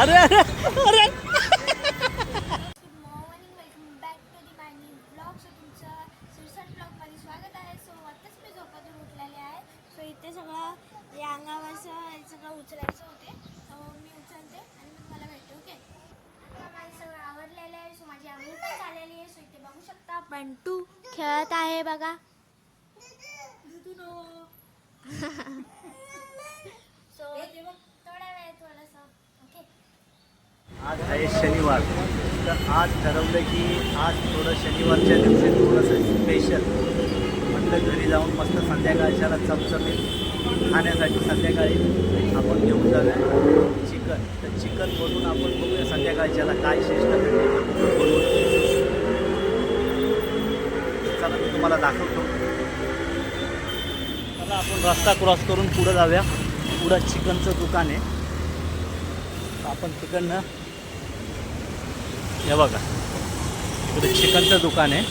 अरे अरे अरे. Good morning welcome back to the my new blog so तुमचं सुरसट ब्लॉगमध्ये स्वागत आहे. सो आत्ताच मी झोपातून उठलेले आहे. सो इथे सगळं या अंगावरचं हे सगळं उचलायचं होते. मी उचलते आणि मग मला भेटते ओके आता माझं सगळं आवरलेलं आहे. सो माझी पण झालेली आहे. सो इथे बघू शकता बंटू खेळत आहे बघा सो थोड्या वेळ थोडंसं ओके आज आहे शनिवार. तर आज ठरवलं की आज थोडं शनिवारच्या दिवशी थोडंसं स्पेशल म्हटलं घरी जाऊन मस्त संध्याकाळच्याला चमचमीत खाण्यासाठी संध्याकाळी आपण घेऊन जाऊया. चिकन. तर चिकन बनवून आपण बघूया संध्याकाळच्याला काय श्रेष्ठ बनवून चला मी तुम्हाला दाखवतो. चला आपण रस्ता क्रॉस करून पुढं जाऊया. पुढं चिकनचं दुकान आहे. तर आपण तिकडनं हे बघा. दुकान आहे.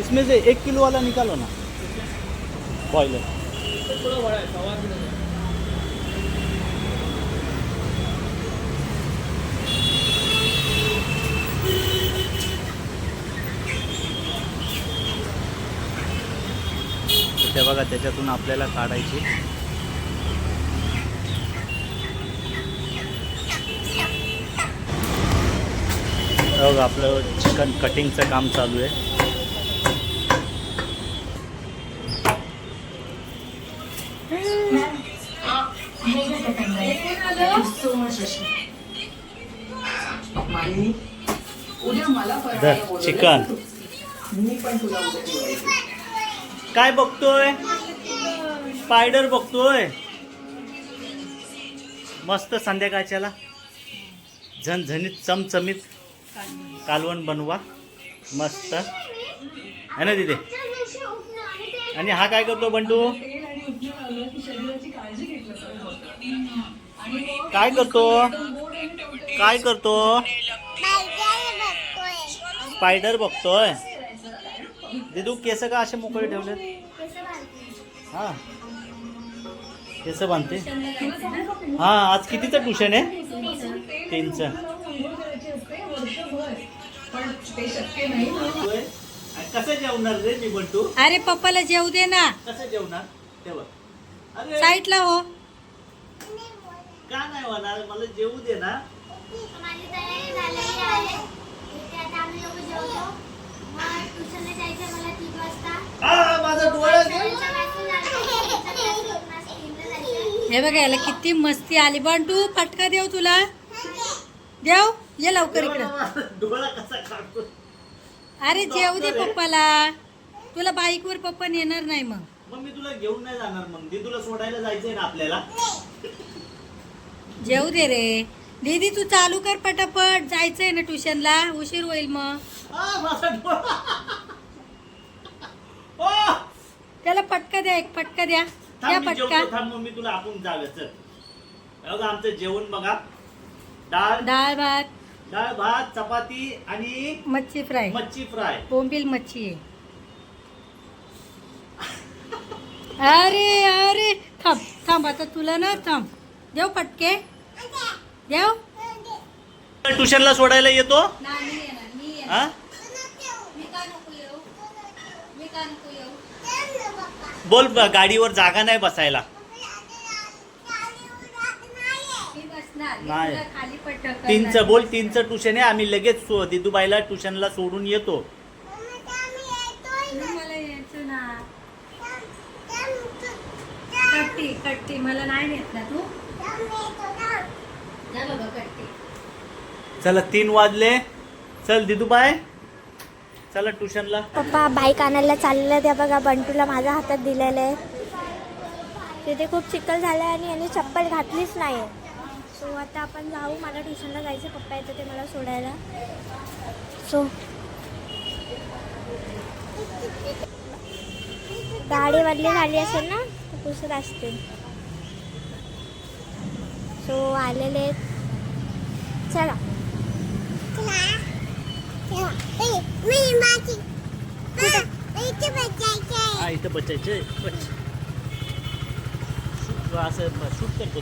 इसमें से एक किलो वाला निकालो ना. बॉयलर बघा त्याच्यातून आपल्याला काढायची बघा आपलं चिकन कटिंगचं काम चालू आहे. चिकन मी पण तुला. काय बघतोय? स्पायडर बघतोय. मस्त संध्याकाळच्याला. झणझणीत चमचमीत कालवण बनवा. मस्त. है ना तिथे आणि हा काय करतो पाहिजे. काय करतो? काय करतो? स्पायडर बघतोय. दिदू केस का असे मोकळे ठेवले हा. केस बांधते? हा आज कितीचं ट्युशन आहे? तीनचं. ते. कसं जेवणार रे मी बंटू अरे पप्पाला जेवू दे ना. कसं जेवणार? तेव्हा. अरे साईडला हो. का नाही होणार? मला जेवू दे ना. हे बघा याला किती मस्ती आली. पण तू फटका देव तुला. देव ये लवकर इकडं. अरे जेवू दे पप्पाला. तुला बाईकवर पप्पा नेणार नाही मग. मग मी तुला घेऊन नाही जाणार मग. तुला सोडायला जायचंय ना आपल्याला? जेवू दे रे. दीदी तू चालू कर पटापट. जायचंय ना ट्युशनला. उशीर होईल मग! त्याला पटका द्या एक पटका द्या. मी पटका. थांब तुला आपण जाऊया चल. हे बघा आमचं जेवण बघा. डाळ. डाळ भात. डाळ भात चपाती आणि मच्छी फ्राय. मच्छी फ्राय. बोंबील मच्छी. आहे अरे अरे. थांब थांब आता तुला ना थांब. देव पटके. देव? ट्युशनला सोडायला येतो? नाही येणार मी येणार. हा? मी का नको येऊ? मी का नको येऊ? बोल ब- गाडीवर जागा नाही बसायला. मी बसणार मी नाही. तुला खाली पटक तीनचं बोल तीनचं ट्युशन आहे आम्ही लगेच सो- दिदूबाईला ट्युशनला सोडून येतो. मला यायचं ना. कट्टी कट्टी मला नाही नेत ना तू. चला तीन वाजले. चल दिदूबाई. चला ट्युशनला पप्पा बाईक आणायला चाललेलं त्या बघा बंटूला माझ्या हातात दिलेलं आहे. तिथे खूप चिखल झालं आहे आणि यांनी चप्पल घातलीच नाही. सो आता आपण जाऊ. मला ट्युशनला जायचं पप्पा येतं ते मला सोडायला. सो गाडी बदली झाली असेल ना तर पुसत असतील सो आलेले. चला. इथं बचायचे असं शूट करतो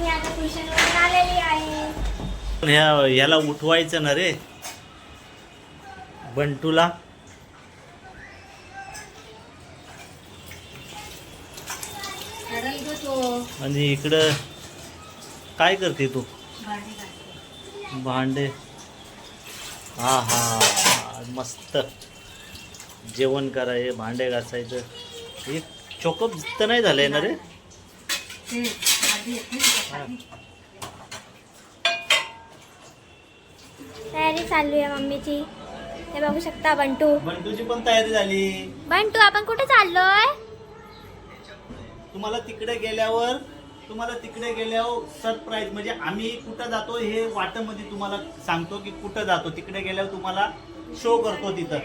मी आता ट्युशनवरून आलेली आहे. ह्या ह्याला उठवायचं ना रे. बंटूला. रडल गं तो आणि इकडं काय करते तू? भांडी घासते. भांडे. हा हा मस्त. जेवण कराय भांडे घासायचं. एक चोकअप तर नाही झालंय ना रे? ते तयारी चालू आहे मम्मीची. हे बघू शकता बंटू. बंटूची पण तयारी झाली. बंटू आपण कुठे चाललोय? तुम्हाला तिकडे गेल्यावर तुम्हाला तिकडे गेल्यावर सरप्राईज म्हणजे आम्ही कुठं जातो हे वाटमध्ये तुम्हाला सांगतो की कुठं जातो. तिकडे गेल्यावर तुम्हाला शो करतो तिथं.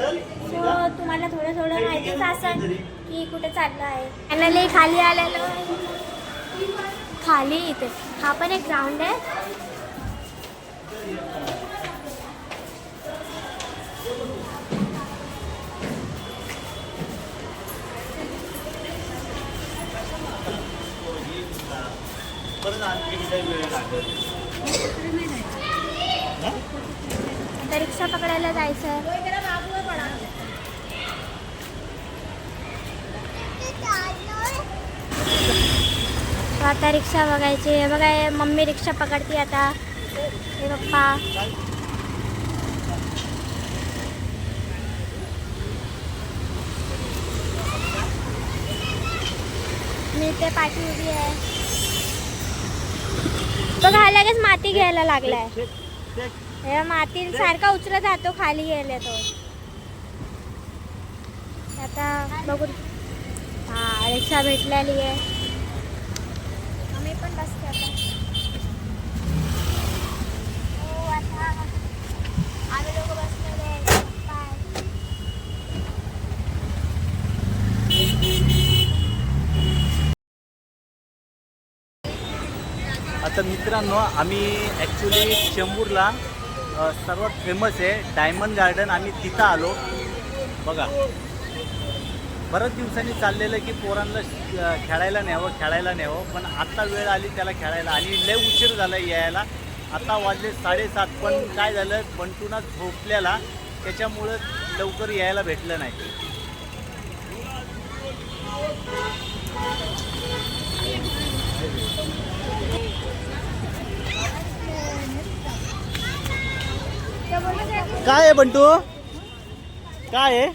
सो तुम्हाला थोडं थोडं माहितीच असेल की कुठे चाललो आहे. फायनली खाली आलेलो. खाली इथे. हा पण एक ग्राउंड आहे? आता रिक्षा पकडायला जायचं तर आता रिक्षा बघायची. हे बघा मम्मी रिक्षा पकडते आता. हे पप्पा. मी ते पाठी उभी आहे. बघा लगेच माती घ्यायला लागलाय. हे माती सारखा उचलत जातो खाली गेले तो. आता बघू. हा रिक्षा भेटलेली आहे. पण बसते आता. हो, आता आम्ही लोक बसलेले आता मित्रांनो आम्ही ॲक्च्युली चेंबूरला सर्वात फेमस आहे डायमंड गार्डन. आम्ही तिथं आलो. बघा. बऱ्याच दिवसांनी चाललेलं की पोरांना खेळायला न्यावं खेळायला न्यावं पण आत्ता वेळ आली त्याला खेळायला आणि लय उशीर झाला यायला. आता वाजले साडेसात पण काय झालं बंटूना झोपल्याला त्याच्यामुळं लवकर यायला भेटलं नाही. काय आहे बंटू? काय आहे?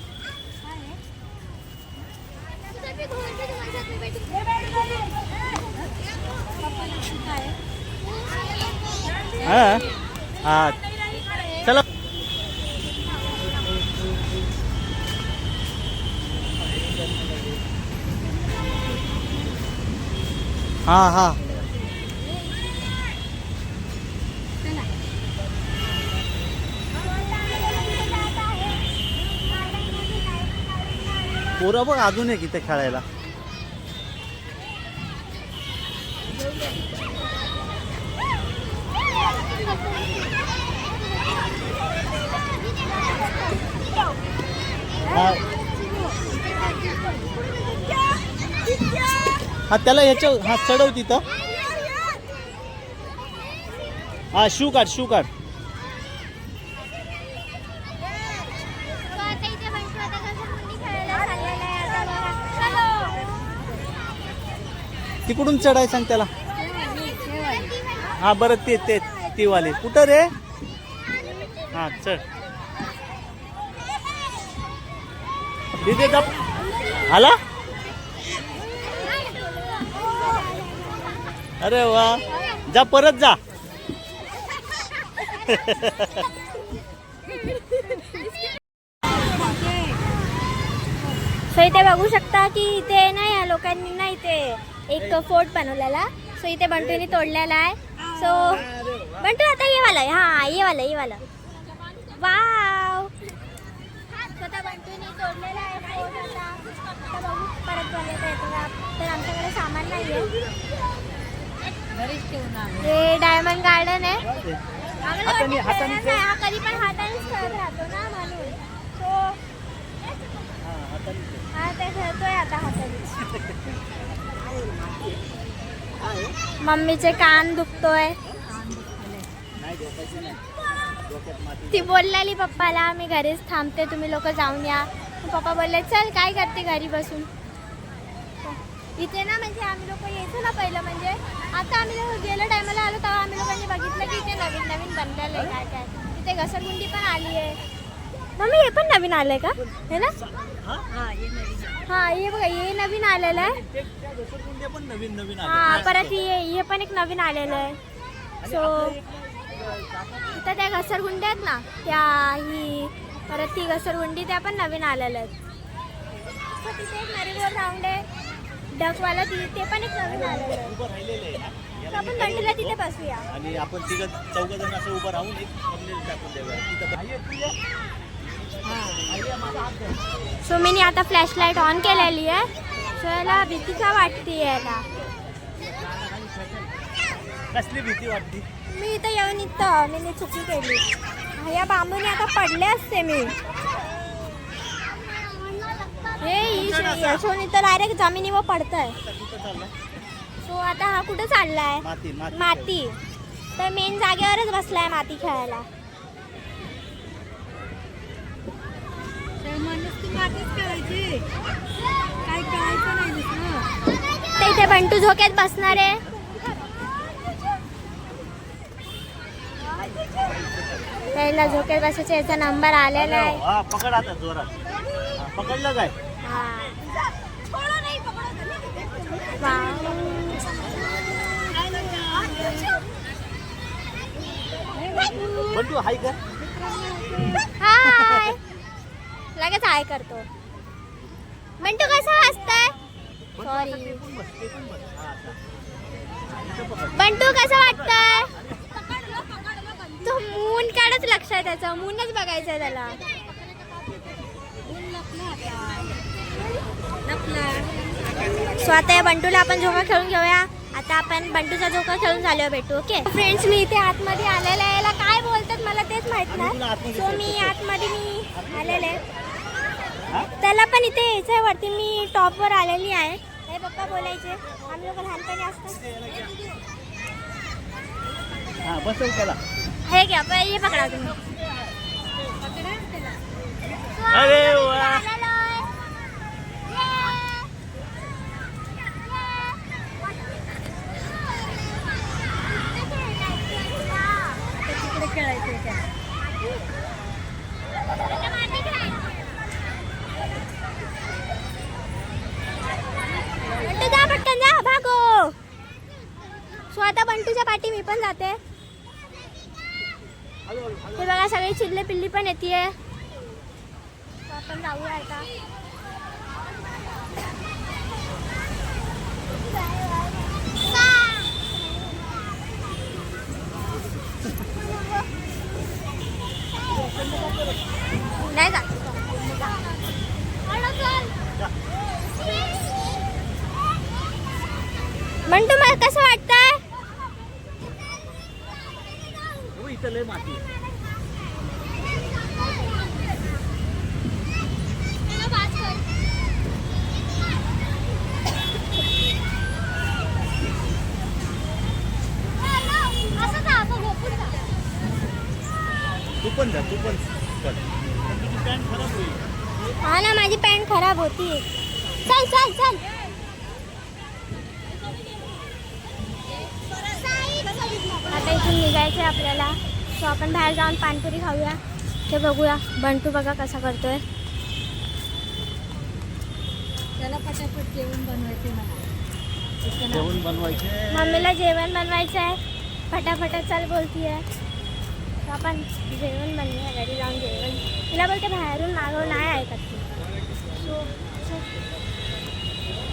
हा? हा. चला. हा हा. पोरं बघ अजून एक इथे खेळायला. हा त्याला ह्याच्या हा चढव तिथं. हा शू काढ शू काढ. तिकडून चढाय सांग त्याला. हा बरं ते तेच. ती वाले कुठं रे? हा चल. तिथे जा आला? अरे वा. जा परत जा. सो इथे बघू शकता की इथे नाही या लोकांनी नाही ते एक फोर्ट बनवलेला. सो इथे बंटूने तोडलेला आहे. सो बंटू आता ये वाला हा ये वाला ये वाला. वाव स्वतः बंटूने तोडलेला आहे बघू परत. तर आमच्याकडे सामान नाही आहे. हे डायमंड गार्डन आहे. हा कधी पण हातानेच खेळत राहतो ना म्हणून सो हा ते खेळतोय आता हाताने. मम्मीचे कान दुखतोय. ती बोललेली पप्पाला मी घरीच थांबते, तुम्ही लोक जाऊन या. पप्पा बोलले, चल, काय करते घरी बसून? इथे ना, म्हणजे आम्ही लोक यायचो ना पहिलं, म्हणजे आता आम्ही लोक गेल्या टायमाला आलो, तेव्हा आम्ही लोकांनी बघितलं की इथे नवीन नवीन बनलेलं आहे, काय काय. इथे घसरगुंडी पण आली आहे. मम्मी, हे पण नवीन आलंय का? हे ना? हा हे बघा हे नवीन आलेलं आहे. पण नवीन नवीन हा परत हे हे पण एक नवीन आलेलं आहे. सो इथं त्या घसरगुंड्या आहेत ना त्या ही परत ती घसरगुंडी त्या पण नवीन आलेल्या आहेत. So, तिथे एक मॅरीगोल्ड राऊंड आहे. डकवाला ती ते पण एक नवीन आलेलं आहे. उभं राहिलेलं आहे ना आपण कंटिन्यू तिथे बसूया. आणि आपण तिघ चौघ जण असं उभं राहून एक टाकून देऊया. तिथं सो मी आता फ्लॅशलाईट ऑन केलेली आहे. सो याला भीती का वाटते याला कसली भीती वाटते? मी इथं येऊन इथं मी चुकी केली. या बांबूने आता पडले असते मी. हे यशवून इथं डायरेक्ट जमिनीवर कुठं चालला सो आता हा कुठं चाललाय? माती तर मेन जागेवरच बसलाय माती खेळायला मातीच करायची काय करायचं नाही दुसरं तर इथे बंटू झोक्यात बसणार आहे. पहिला झोक्यात बसायचा याचा नंबर आलेला आहे. पकड आता जोरात. हा, पकडलं काय? तू हाय कर हाय. लगेच हाय करतो. मंटू कसा वाचताय सॉरी बंटू कसं वाटतंय? तो मून काढच लक्ष आहे त्याचं. मूनच बघायचं आहे त्याला. सो आता या बंटूला आपण झोका खेळून घेऊया. आता आपण बंटूचा झोका खेळून झालो भेटू ओके? फ्रेंड्स मी इथे आतमध्ये आलेला आहे. याला काय बोलतात मला तेच माहीत नाही. सो मी आतमध्ये मी आलेले त्याला पण इथे यायचं आहे वरती. मी टॉपवर आलेली आहे. हे पप्पा बोलायचे. आम्ही लोक लहानपणी असतो. हा बसव त्याला. हे घ्या प- हे पकडा तुम्ही. अरे खेळायचं त्या आता माती खेळायची. बंटू जा पटकन जा भागो सो आता बंटूच्या जाते हे बघा सगळी चिल्ले पिल्ली पण येते आपण जाऊया आता. नाही जात. म्हणतो मला कसं वाटतंय? हो इथं लय माती आहे. तू पण जा तू पण कर. पण तुझी पॅन्ट खराब होईल हा ना माझी पॅन्ट खराब होती चल चल चल आता इथून निघायचं आहे आपल्याला सो आपण बाहेर जाऊन पाणीपुरी खाऊया. ते बघूया. बंटू बघा कसा करतोय. त्याला पटापट जेवण बनवायचे मला जेवण बनवायचे. मम्मीला जेवण बनवायचं आहे फटाफट चल बोलतीये. तर आपण जेवण बनवूया. घरी जाऊन जेवण. तिला बोलते बाहेरून मागव नाही ऐकत सो.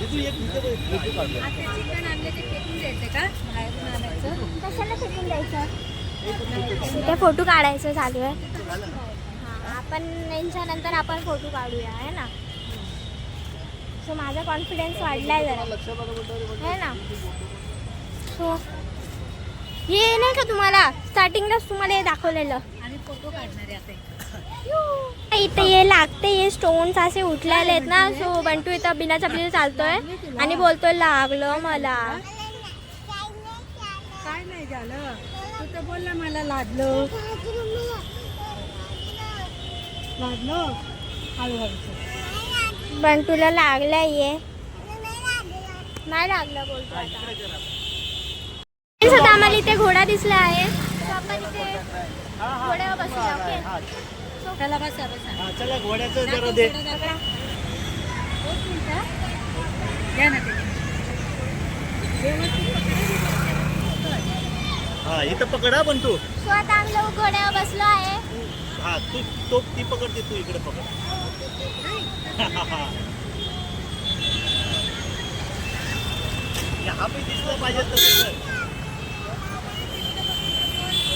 आता चिकन आणले ते फेकून द्यायचे का? बाहेरून आणायचं. कशाला फेकून द्यायचं? इथे फोटो काढायचं चालू आहे हां आपण यांच्या नंतर आपण फोटो काढूया आहे ना? सो माझा कॉन्फिडन्स वाढलाय जरा. आहे ना? सो हे नाही का तुम्हाला? स्टार्टिंगलाच तुम्हाला हे दाखवलेलं. फोटो काढणार आहे इथे हे लागते हे स्टोन्स असे उठलेले आहेत ना. सो बंटू इथं बिना चपलीने चालतोय. आणि बोलतोय लागलं मला. काय नाही झालं. तू बोलला मला लादलो लादलो हळूहळू बंटूला लागलंय हे नाही लागलं बोलतो आता. Friends, आता आम्हाला इथे घोडा दिसला आहे. So आपण इथे घोड्यावर बसूया ओके? त्याला बसा बसा. चला घोड्याचं जरा दे. पकडा. घ्या ना ते. हा इथं पकडा पण तू. आम्ही लोक घोड्यावर बसलो आहे. हा तू तो ती पकडते तू इकडे पकड. हा पण दिसलं पाहिजे तसं. कर.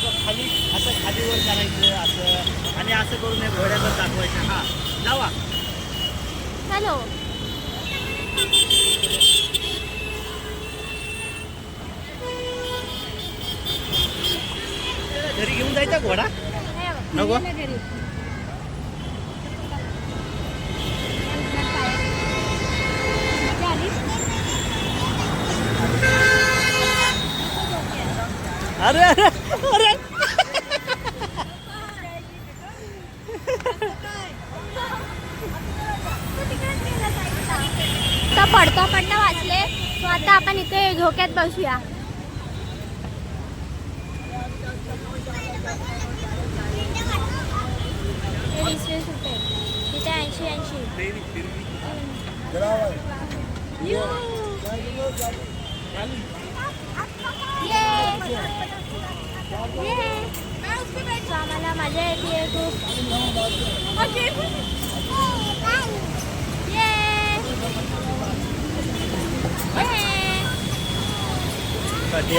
बघ, खाली असं खालीवर करायचं असं. आणि असं करून हे घोड्यावर दाखवायचं. हा जावा हॅलो. जायचा घोडा? नको? अरे अरे अरे! पडता पडता वाचले. सो आता आपण इथे झोक्यात बसूया हे वीस वीस रुपये तिथे ऐंशी ऐंशी आम्हाला मजा येते खूप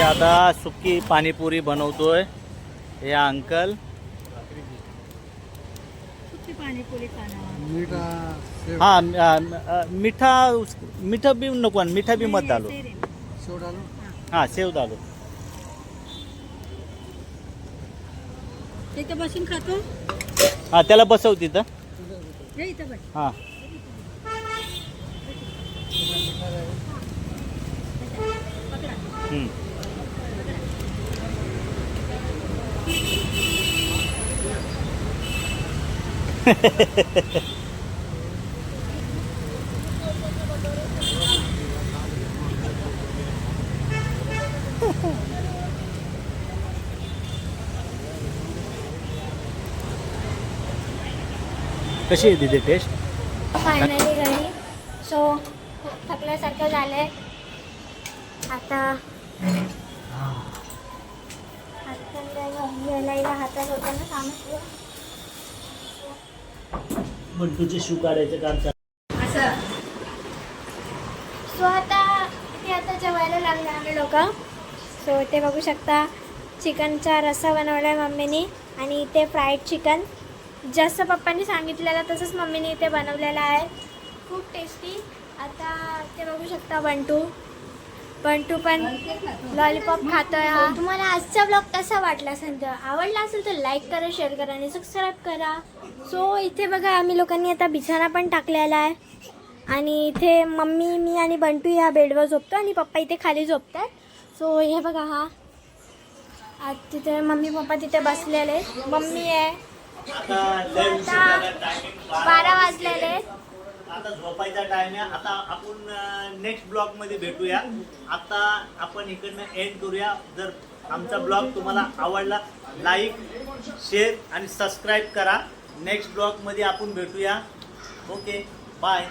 आता सुकी पाणीपुरी बनवतोय. हे अंकल पाणीपुरी हा आ, आ, मिठा उस- मिठं बी नको आणि मिठा बी मत डालो हा. सेव डालो तिथे बसून खातो हा त्याला बसव तिथं. हे इथं बस. हा. हम्म. कशी आहे तिथे टेस्ट फायनली घरी सो थकल्यासारखं झालंय. आता हातात होतं ना कामात बंटूचे शू काढायचं काम चालू असं. सो आता ते आता जेवायला लागले आम्ही लोक. सो ते बघू शकता चिकनचा रस्सा बनवला आहे मम्मीनी आणि इथे फ्राईड चिकन जसं पप्पांनी सांगितलेलं तसंच मम्मीने इथे बनवलेलं आहे. खूप टेस्टी आता ते बघू शकता बंटू पण तू पण लॉलीपॉप खातोय हा. तुम्हाला आजचा ब्लॉग कसा वाटला असेल तर आवडला असेल तर लाईक करा शेअर करा आणि सबस्क्राईब करा. सो इथे बघा आम्ही लोकांनी आता बिछाना पण टाकलेला आहे. आणि इथे मम्मी मी आणि बंटू ह्या बेडवर झोपतो आणि पप्पा इथे खाली झोपतात. सो हे बघा हा. आज तिथे मम्मी पप्पा तिथे बसलेले आहेत. मम्मी आहे. बारा वाजलेले आहेत. आता झोपायचा टाइम आहे. आता आपण नेक्स्ट ब्लॉगमध्ये भेटूया. आता आपण इकडनं एंड करूया. जर आमचा ब्लॉग तुम्हाला आवडला लाईक शेअर आणि सबस्क्राईब करा. नेक्स्ट ब्लॉगमध्ये आपण भेटूया. Okay bye